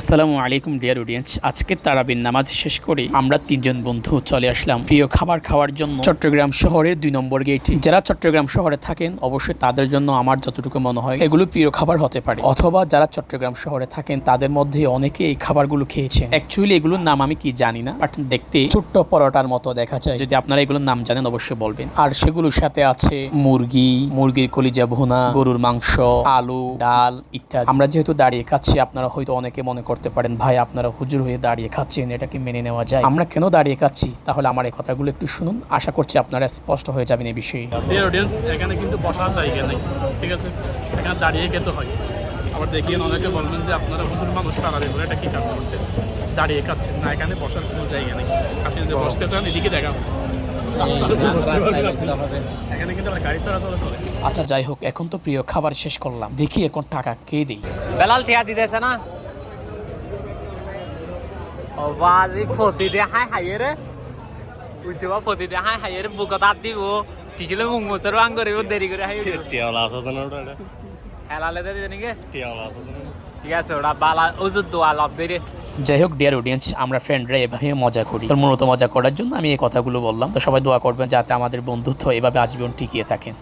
আসসালামু আলাইকুম, dear audience. আজকে তারাবিন নামাজ শেষ করে আমরা তিনজন বন্ধু চলে আসলাম। প্রিয় খাবার খাওয়ার জন্য চট্টগ্রাম শহরের দুই নম্বর গেট। যারা চট্টগ্রাম শহরে থাকেন, অবশ্যই তাদের জন্য আমার যতটুকু মনে হয়, এগুলো প্রিয় খাবার হতে পারে। অথবা যারা চট্টগ্রাম শহরে থাকেন, তাদের মধ্যে অনেকে এই খাবারগুলো খেয়েছেন। অ্যাকচুয়ালি এগুলোর নাম আমি কি জানি না বাট দেখতে ছোট্ট পরোটার মতো দেখা যায়। যদি আপনারা এগুলোর নাম জানেন, অবশ্যই বলবেন। আর সেগুলোর সাথে আছে মুরগি, মুরগির কলিজা ভুনা, গরুর মাংস, আলু, ডাল ইত্যাদি। আমরা যেহেতু দাঁড়িয়ে খাচ্ছি, আপনারা হয়তো অনেকে মনে করতে পারেন। ভাই আপনারা হুজুর হয়ে দাঁড়িয়ে খাচ্ছেন এটা কি মেনে নেওয়া যায়? আমরা কেন দাঁড়িয়ে খাচ্ছি? তাহলে আমার এই কথাগুলো একটু শুনুন। আশা করছি আপনারা স্পষ্ট হয়ে যাবেন এই বিষয়ে। অডিয়েন্স এখানে কিন্তু বসার জায়গা নেই ঠিক আছে? এখানে দাঁড়িয়ে খেতে হয়। আবার দেখিয়ে অনেকে বলবেন যে আপনারা হুজুর মানুষ তাড়াবে বলে এটা কি কাজ করছেন দাঁড়িয়ে খাচ্ছেন না এখানে বসার কোনো জায়গা নেই। আপনি যদি বসতে চান এদিকে করে আচ্ছা যাই হোক এখন তো প্রিয় খাবার শেষ করলাম। দেখি এখন টাকা কে দিই বেলাল ঠিয়া দিতেছে না? বাজি ফতি দে হাই হাইয়ে রে উঠিবা ফতি দে হাই হাইয়ে রে বুকত হাত দিব টিচিলে মুখ মোচর বাং করিব দেরি করে হাই টিয়াওয়ালা আছে তো না ওটা হেলালে দে দিনকে টিয়াওয়ালা আছে ঠিক আছে ওরা বালা ওজুদ দোয়া লাভ দে রে যাই হোক ডিয়ার অডিয়েন্স আমরা ফ্রেন্ডরা এভাবে মজা করি। তো মূলত মজা করার জন্য আমি এই কথাগুলো বললাম। তো সবাই দোয়া করবেন যাতে আমাদের বন্ধুত্ব এভাবে আজীবন টিকিয়ে থাকেন